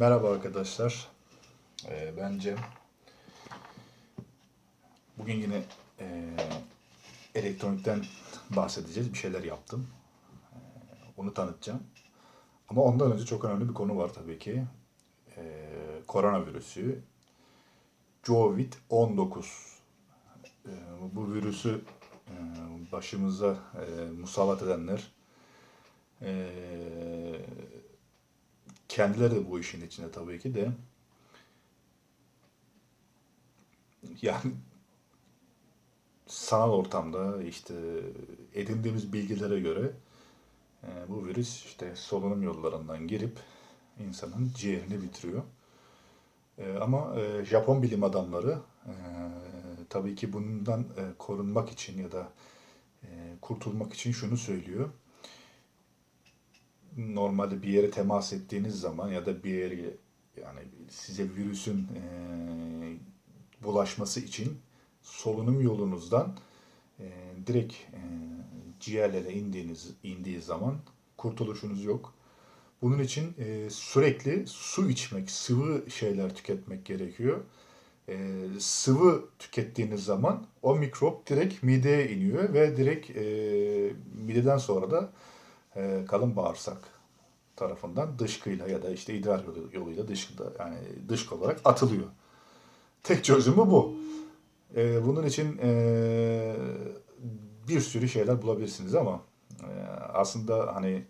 Merhaba arkadaşlar. Ee, ben Cem. Bugün yine e, elektronikten bahsedeceğiz. Bir şeyler yaptım. Ee, onu tanıtacağım. Ama ondan önce çok önemli bir konu var tabii ki. Ee, koronavirüsü. Covid-19. Ee, bu virüsü e, başımıza e, musallat edenler e, kendileri bu işin içinde tabii ki de yani sanal ortamda işte edindiğimiz bilgilere göre e, bu virüs işte solunum yollarından girip insanın ciğerini bitiriyor. E, ama e, Japon bilim adamları tabii ki bundan korunmak için ya da kurtulmak için şunu söylüyor normalde bir yere temas ettiğiniz zaman ya da bir yere yani size virüsün e, bulaşması için solunum yolunuzdan e, direkt e, ciğerlere indiğiniz indiği zaman kurtuluşunuz yok. Bunun için e, sürekli su içmek, sıvı şeyler tüketmek gerekiyor. E, sıvı tükettiğiniz zaman o mikrop direkt mideye iniyor ve direkt e, mideden sonra da e, kalın bağırsak tarafından dışkıyla ya da işte idrar yolu- yoluyla dışkıda yani dışkı olarak atılıyor. Tek çözümü bu. E, bunun için e, bir sürü şeyler bulabilirsiniz ama e, aslında hani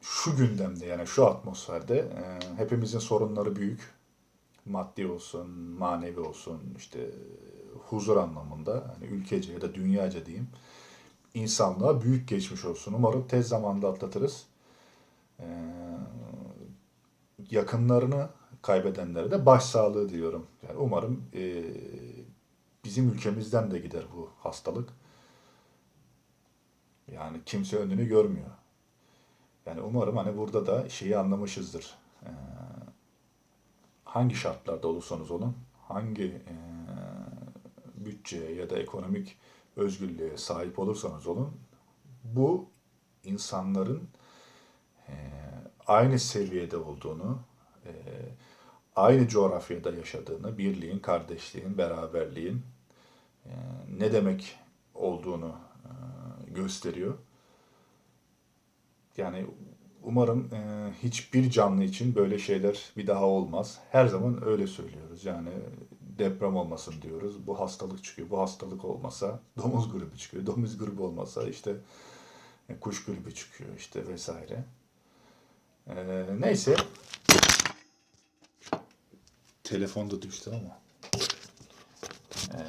şu gündemde yani şu atmosferde e, hepimizin sorunları büyük. Maddi olsun, manevi olsun, işte huzur anlamında, hani ülkece ya da dünyaca diyeyim insanlığa büyük geçmiş olsun. Umarım tez zamanda atlatırız. Ee, yakınlarını kaybedenlere de başsağlığı diyorum. Yani umarım e, bizim ülkemizden de gider bu hastalık. Yani kimse önünü görmüyor. Yani umarım hani burada da şeyi anlamışızdır. Ee, hangi şartlarda olursanız olun, hangi e, bütçeye ya da ekonomik özgürlüğe sahip olursanız olun, bu insanların e, aynı seviyede olduğunu, e, aynı coğrafyada yaşadığını, birliğin, kardeşliğin, beraberliğin e, ne demek olduğunu e, gösteriyor. Yani umarım e, hiçbir canlı için böyle şeyler bir daha olmaz. Her zaman öyle söylüyoruz. Yani deprem olmasın diyoruz. Bu hastalık çıkıyor. Bu hastalık olmasa domuz gribi çıkıyor. Domuz gribi olmasa işte e, kuş gribi çıkıyor işte vesaire. E, neyse. Telefon da düştü ama. E,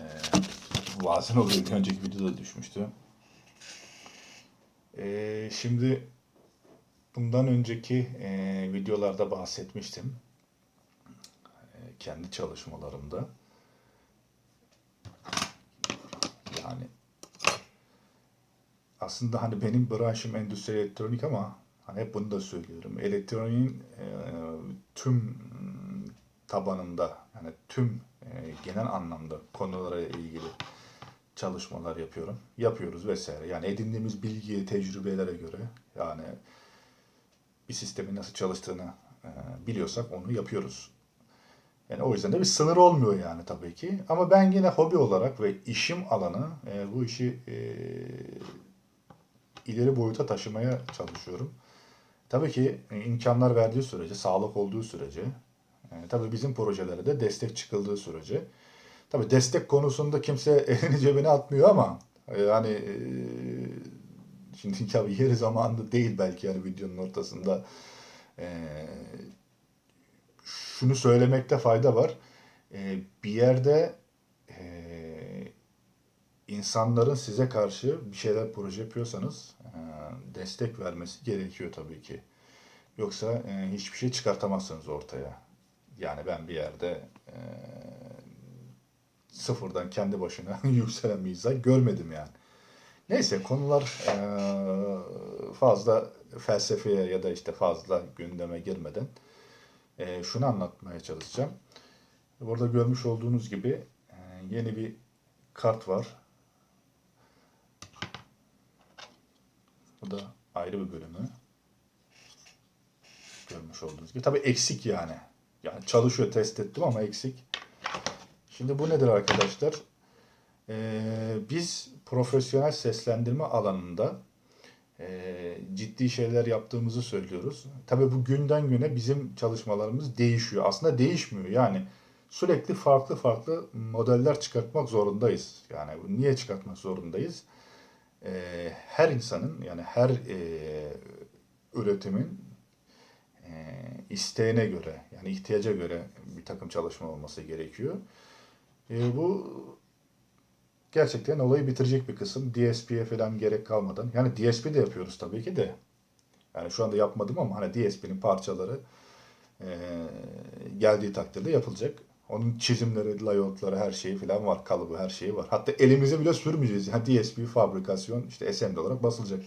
bazen oluyor. Bir önceki videoda düşmüştü. E, şimdi bundan önceki e, videolarda bahsetmiştim. E, kendi çalışmalarımda. Yani aslında hani benim branşım endüstri elektronik ama hani hep bunu da söylüyorum. Elektroniğin e, tüm tabanında yani tüm e, genel anlamda konulara ilgili çalışmalar yapıyorum. Yapıyoruz vesaire. Yani edindiğimiz bilgiye, tecrübelere göre yani bir sistemin nasıl çalıştığını e, biliyorsak onu yapıyoruz. Yani o yüzden de bir sınır olmuyor yani tabii ki. Ama ben yine hobi olarak ve işim alanı e, bu işi e, ileri boyuta taşımaya çalışıyorum. Tabii ki e, imkanlar verdiği sürece, sağlık olduğu sürece, e, tabii bizim projelere de destek çıkıldığı sürece. Tabii destek konusunda kimse elini cebine atmıyor ama e, hani e, şimdi tabii yeri zamanında değil belki yani videonun ortasında e, şunu söylemekte fayda var. E, bir yerde e, insanların size karşı bir şeyler proje yapıyorsanız e, destek vermesi gerekiyor tabii ki. Yoksa e, hiçbir şey çıkartamazsınız ortaya. Yani ben bir yerde e, sıfırdan kendi başına yükselen bir insan görmedim yani. Neyse konular e, fazla felsefeye ya da işte fazla gündeme girmeden e, şunu anlatmaya çalışacağım. Burada görmüş olduğunuz gibi e, yeni bir kart var. Bu da ayrı bir bölümü. görmüş olduğunuz gibi. Tabii eksik yani. Yani çalışıyor test ettim ama eksik. Şimdi bu nedir arkadaşlar? Ee, biz profesyonel seslendirme alanında e, ciddi şeyler yaptığımızı söylüyoruz. Tabii bu günden güne bizim çalışmalarımız değişiyor. Aslında değişmiyor. Yani sürekli farklı farklı modeller çıkartmak zorundayız. Yani niye çıkartmak zorundayız? Ee, her insanın yani her e, üretimin e, isteğine göre yani ihtiyaca göre bir takım çalışma olması gerekiyor. E, bu gerçekten olayı bitirecek bir kısım. DSP'ye falan gerek kalmadan. Yani DSP de yapıyoruz tabii ki de. Yani şu anda yapmadım ama hani DSP'nin parçaları e, geldiği takdirde yapılacak. Onun çizimleri, layoutları, her şeyi falan var. Kalıbı, her şeyi var. Hatta elimize bile sürmeyeceğiz. Yani DSP fabrikasyon işte SMD olarak basılacak.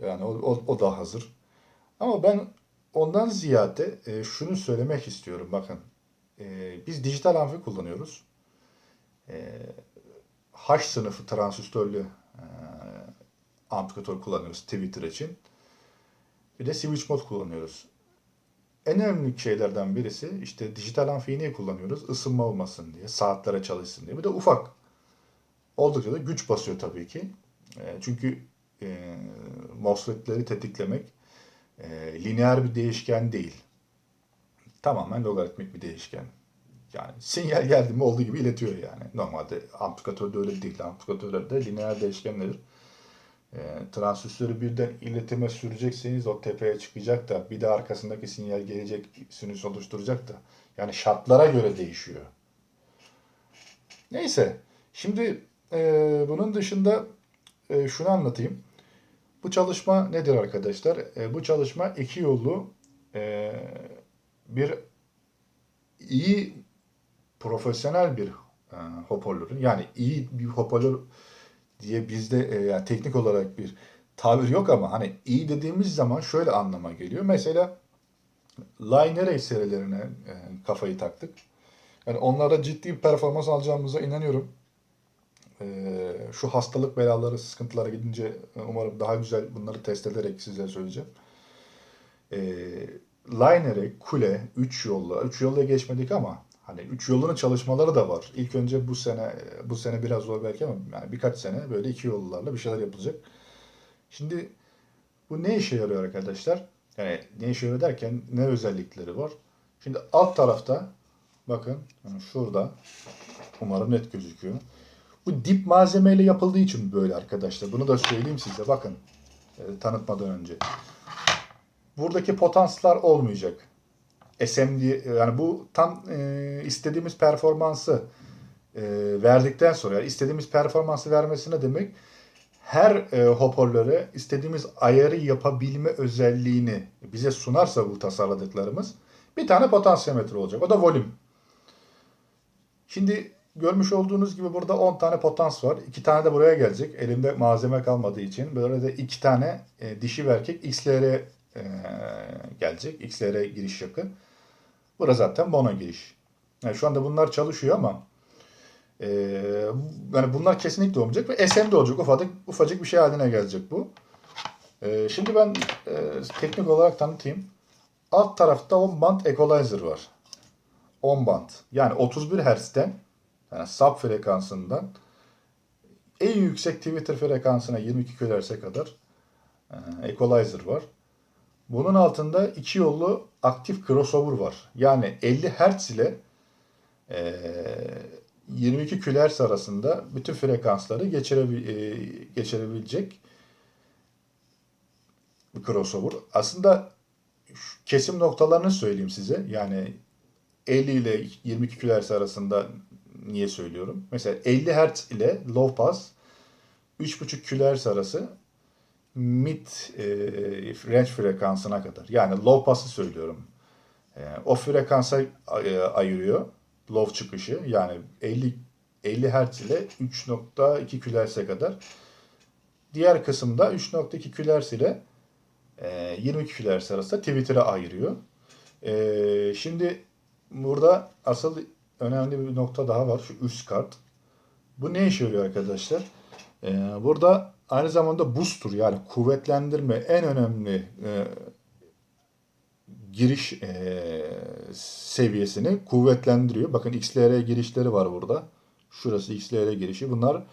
Yani o, o, o da hazır. Ama ben ondan ziyade e, şunu söylemek istiyorum. Bakın e, biz dijital amfi kullanıyoruz. E, H sınıfı transistörlü e, amplifikatör kullanıyoruz Twitter için. Bir de switch mod kullanıyoruz. En önemli şeylerden birisi işte dijital amfiyi kullanıyoruz? Isınma olmasın diye, saatlere çalışsın diye. Bir de ufak. Oldukça da güç basıyor tabii ki. E, çünkü e, MOSFET'leri tetiklemek e, lineer bir değişken değil. Tamamen logaritmik bir değişken. Yani sinyal geldi mi olduğu gibi iletiyor yani. Normalde amplifikatörde öyle değil. Amplifikatörlerde lineer değişkenler. E, transistörü birden iletime sürecekseniz o tepeye çıkacak da bir de arkasındaki sinyal gelecek sinüs oluşturacak da. Yani şartlara göre değişiyor. Neyse. Şimdi e, bunun dışında e, şunu anlatayım. Bu çalışma nedir arkadaşlar? E, bu çalışma iki yollu e, bir iyi profesyonel bir e, hoparlörün yani iyi bir hoparlör diye bizde e, yani teknik olarak bir tabir yok ama hani iyi dediğimiz zaman şöyle anlama geliyor. Mesela Line serilerine e, kafayı taktık. Yani onlara ciddi bir performans alacağımıza inanıyorum. E, şu hastalık belaları, sıkıntılara gidince e, umarım daha güzel bunları test ederek size söyleyeceğim. E, Line Array, Kule, 3 yolla. 3 yolla geçmedik ama hani 3 yolunun çalışmaları da var. İlk önce bu sene, bu sene biraz zor belki ama yani birkaç sene böyle iki yollarla bir şeyler yapılacak. Şimdi bu ne işe yarıyor arkadaşlar? Yani ne işe yarıyor derken ne özellikleri var? Şimdi alt tarafta bakın yani şurada umarım net gözüküyor. Bu dip malzemeyle yapıldığı için böyle arkadaşlar. Bunu da söyleyeyim size bakın e, tanıtmadan önce. Buradaki potanslar olmayacak. SMD yani bu tam e, istediğimiz performansı e, verdikten sonra yani istediğimiz performansı vermesi ne demek? Her e, hoparlöre istediğimiz ayarı yapabilme özelliğini bize sunarsa bu tasarladıklarımız bir tane potansiyometre olacak. O da volüm. Şimdi görmüş olduğunuz gibi burada 10 tane potans var. 2 tane de buraya gelecek. Elimde malzeme kalmadığı için. Böyle de 2 tane e, dişi ve erkek XLR e, gelecek. XLR giriş yakın. Burası zaten mono giriş. Yani şu anda bunlar çalışıyor ama e, yani bunlar kesinlikle olmayacak ve SMD olacak. Ufacık, ufacık bir şey haline gelecek bu. E, şimdi ben e, teknik olarak tanıtayım. Alt tarafta 10 band equalizer var. 10 band. Yani 31 Hz'den yani sub frekansından en yüksek Twitter frekansına 22 kHz'e kadar e, equalizer var. Bunun altında iki yollu aktif crossover var. Yani 50 Hz ile e, 22 kHz arasında bütün frekansları geçirebil e, geçirebilecek bir crossover. Aslında kesim noktalarını söyleyeyim size. Yani 50 ile 22 kHz arasında niye söylüyorum? Mesela 50 Hz ile low pass 3.5 kHz arası mid e, range frekansına kadar. Yani low pass'ı söylüyorum. E, o frekansa e, ayırıyor. Low çıkışı yani 50 50 Hz ile 3.2 kHz'e kadar. Diğer kısımda 3.2 kHz ile e, 22 kHz arasında Twitter'a ayırıyor. E, şimdi burada asıl önemli bir nokta daha var. Şu üst kart. Bu ne işe yarıyor arkadaşlar? Ee, burada aynı zamanda booster yani kuvvetlendirme en önemli e, giriş e, seviyesini kuvvetlendiriyor. Bakın XLR girişleri var burada. Şurası XLR girişi. Bunlar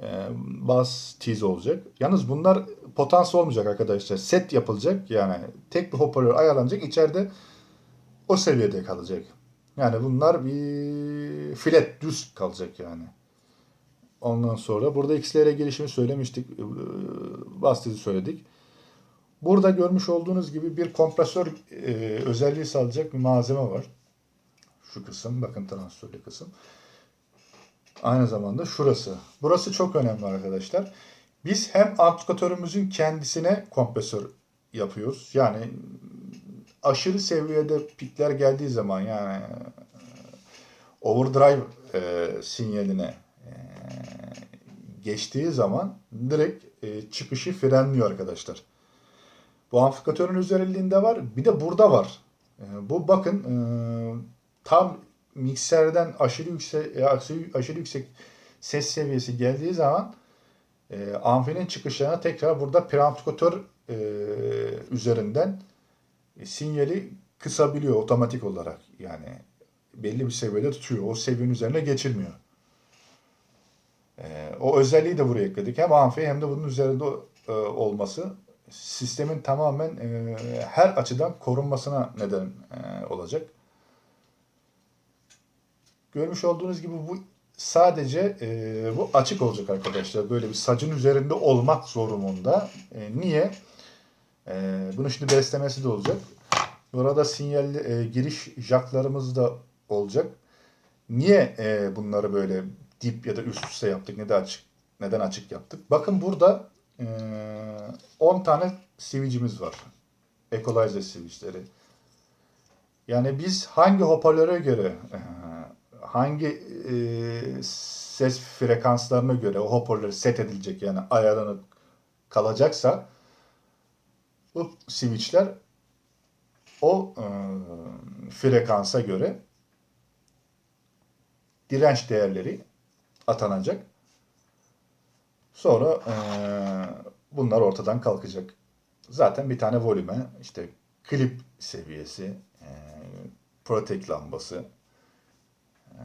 e, bas tiz olacak. Yalnız bunlar potans olmayacak arkadaşlar. Set yapılacak. Yani tek bir hoparlör ayarlanacak. İçeride o seviyede kalacak. Yani bunlar bir flat düz kalacak yani. Ondan sonra burada XLR girişimi söylemiştik. Ee, Bas tizi söyledik. Burada görmüş olduğunuz gibi bir kompresör e, özelliği sağlayacak bir malzeme var. Şu kısım, bakın transistörlü kısım. Aynı zamanda şurası. Burası çok önemli arkadaşlar. Biz hem amplifikatörümüzün kendisine kompresör yapıyoruz. Yani aşırı seviyede pikler geldiği zaman yani e, overdrive e, sinyaline e, geçtiği zaman direkt e, çıkışı frenliyor arkadaşlar. Bu amplifikatörün özelliğinde var. Bir de burada var. E, bu bakın e, tam mikserden aşırı yüksek aşırı, yüksek ses seviyesi geldiği zaman e, amfinin çıkışlarına tekrar burada preamplifikatör e, üzerinden e, sinyali kısabiliyor otomatik olarak. Yani belli bir seviyede tutuyor. O seviyenin üzerine geçirmiyor. E, o özelliği de buraya ekledik. Hem amfi hem de bunun üzerinde e, olması sistemin tamamen e, her açıdan korunmasına neden e, olacak. Görmüş olduğunuz gibi bu sadece e, bu açık olacak arkadaşlar. Böyle bir sacın üzerinde olmak zorunda. E, niye? E, bunun şimdi beslemesi de olacak. Burada sinyal e, giriş jacklarımız da olacak. Niye e, bunları böyle dip ya da üst üste yaptık? Neden açık? Neden açık yaptık? Bakın burada e, 10 tane switch'imiz var. Equalizer switch'leri. Yani biz hangi hoparlöre göre hangi e, ses frekanslarına göre o hoparlör set edilecek yani ayarlanıp kalacaksa bu switchler o e, frekansa göre direnç değerleri atanacak. Sonra e, bunlar ortadan kalkacak. Zaten bir tane volüme işte klip seviyesi, e, protek lambası, e,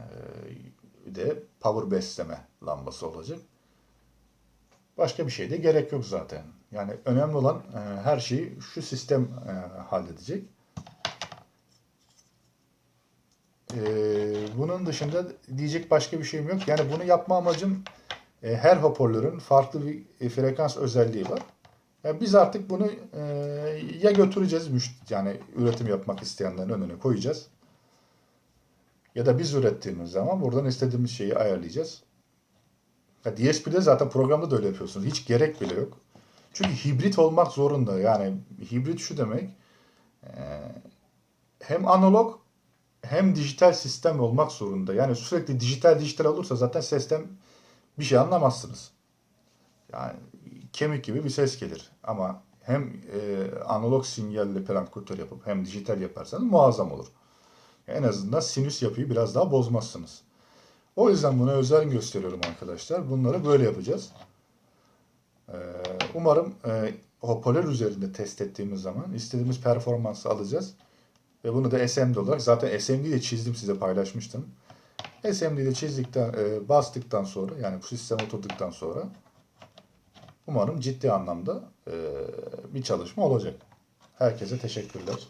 de power besleme lambası olacak. Başka bir şey de gerek yok zaten. Yani önemli olan e, her şeyi şu sistem e, halledecek. E, bunun dışında diyecek başka bir şeyim yok. Yani bunu yapma amacım e, her hoparlörün farklı bir e, frekans özelliği var. Yani biz artık bunu e, ya götüreceğiz yani üretim yapmak isteyenlerin önüne koyacağız. Ya da biz ürettiğimiz zaman buradan istediğimiz şeyi ayarlayacağız. Ya DSP'de zaten programda da öyle yapıyorsunuz. Hiç gerek bile yok. Çünkü hibrit olmak zorunda. Yani hibrit şu demek. e, hem analog hem dijital sistem olmak zorunda. Yani sürekli dijital dijital olursa zaten sesten bir şey anlamazsınız. Yani kemik gibi bir ses gelir. Ama hem e, analog sinyalle preamplifikatör yapıp hem dijital yaparsanız muazzam olur. En azından sinüs yapıyı biraz daha bozmazsınız. O yüzden buna özen gösteriyorum arkadaşlar. Bunları böyle yapacağız. Ee, umarım e, hoparlör üzerinde test ettiğimiz zaman istediğimiz performansı alacağız. Ve bunu da SMD olarak zaten SMD'yi de çizdim size paylaşmıştım. SMD'yi çizdikten, e, bastıktan sonra yani bu sistem oturduktan sonra umarım ciddi anlamda e, bir çalışma olacak. Herkese teşekkürler.